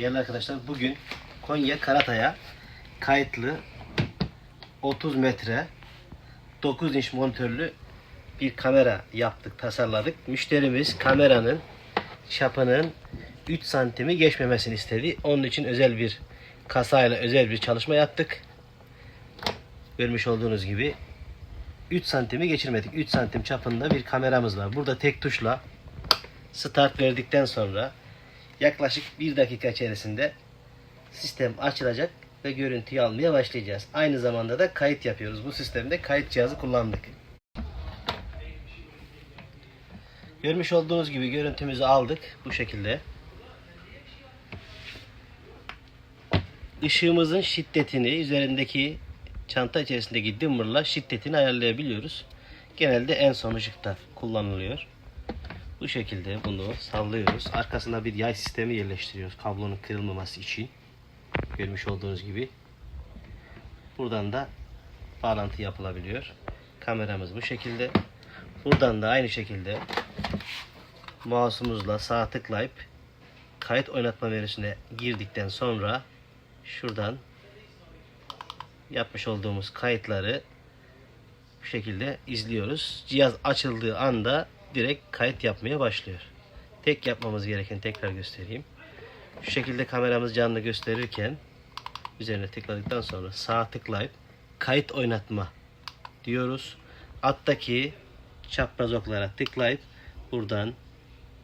Değerli arkadaşlar bugün Konya Karatay'a kayıtlı 30 metre 9 inç monitörlü bir kamera yaptık, tasarladık. Müşterimiz kameranın çapının 3 santimi geçmemesini istedi. Onun için özel bir kasayla özel bir çalışma yaptık. Görmüş olduğunuz gibi 3 santimi geçirmedik. 3 santim çapında bir kameramız var. Burada tek tuşla start verdikten sonra yaklaşık 1 dakika içerisinde sistem açılacak ve görüntüyü almaya başlayacağız. Aynı zamanda da kayıt yapıyoruz. Bu sistemde kayıt cihazı kullandık. Görmüş olduğunuz gibi görüntümüzü aldık bu şekilde. Işığımızın şiddetini üzerindeki çanta içerisindeki dimmer'la şiddetini ayarlayabiliyoruz. Genelde en son ışıkta kullanılıyor. Bu şekilde bunu sallıyoruz. Arkasına bir yay sistemi yerleştiriyoruz kablonun kırılmaması için. Görmüş olduğunuz gibi. Buradan da bağlantı yapılabiliyor. Kameramız bu şekilde. Buradan da aynı şekilde mouse'umuzla sağ tıklayıp kayıt oynatma menüsüne girdikten sonra şuradan yapmış olduğumuz kayıtları bu şekilde izliyoruz. Cihaz açıldığı anda direkt kayıt yapmaya başlıyor. Tek yapmamız gereken tekrar göstereyim. Şu şekilde kameramız canlı gösterirken üzerine tıkladıktan sonra sağ tıklayıp kayıt oynatma diyoruz. Alttaki çapraz oklara tıklayıp buradan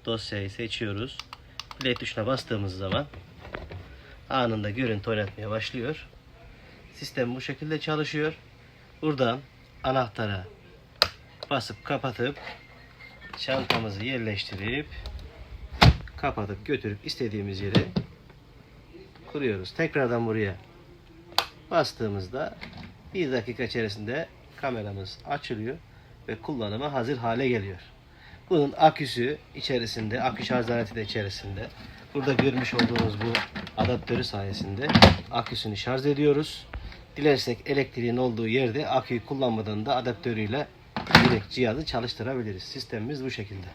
dosyayı seçiyoruz. Play tuşuna bastığımız zaman anında görüntü oynatmaya başlıyor. Sistem bu şekilde çalışıyor. Buradan anahtara basıp kapatıp çantamızı yerleştirip kapatıp götürüp istediğimiz yere kuruyoruz. Tekrardan buraya bastığımızda bir dakika içerisinde kameramız açılıyor ve kullanıma hazır hale geliyor. Bunun aküsü içerisinde, akü şarj aleti de içerisinde. Burada görmüş olduğunuz bu adaptörü sayesinde aküsünü şarj ediyoruz. Dilersek elektriğin olduğu yerde aküyü kullanmadan da adaptörüyle direkt cihazı çalıştırabiliriz. Sistemimiz bu şekilde.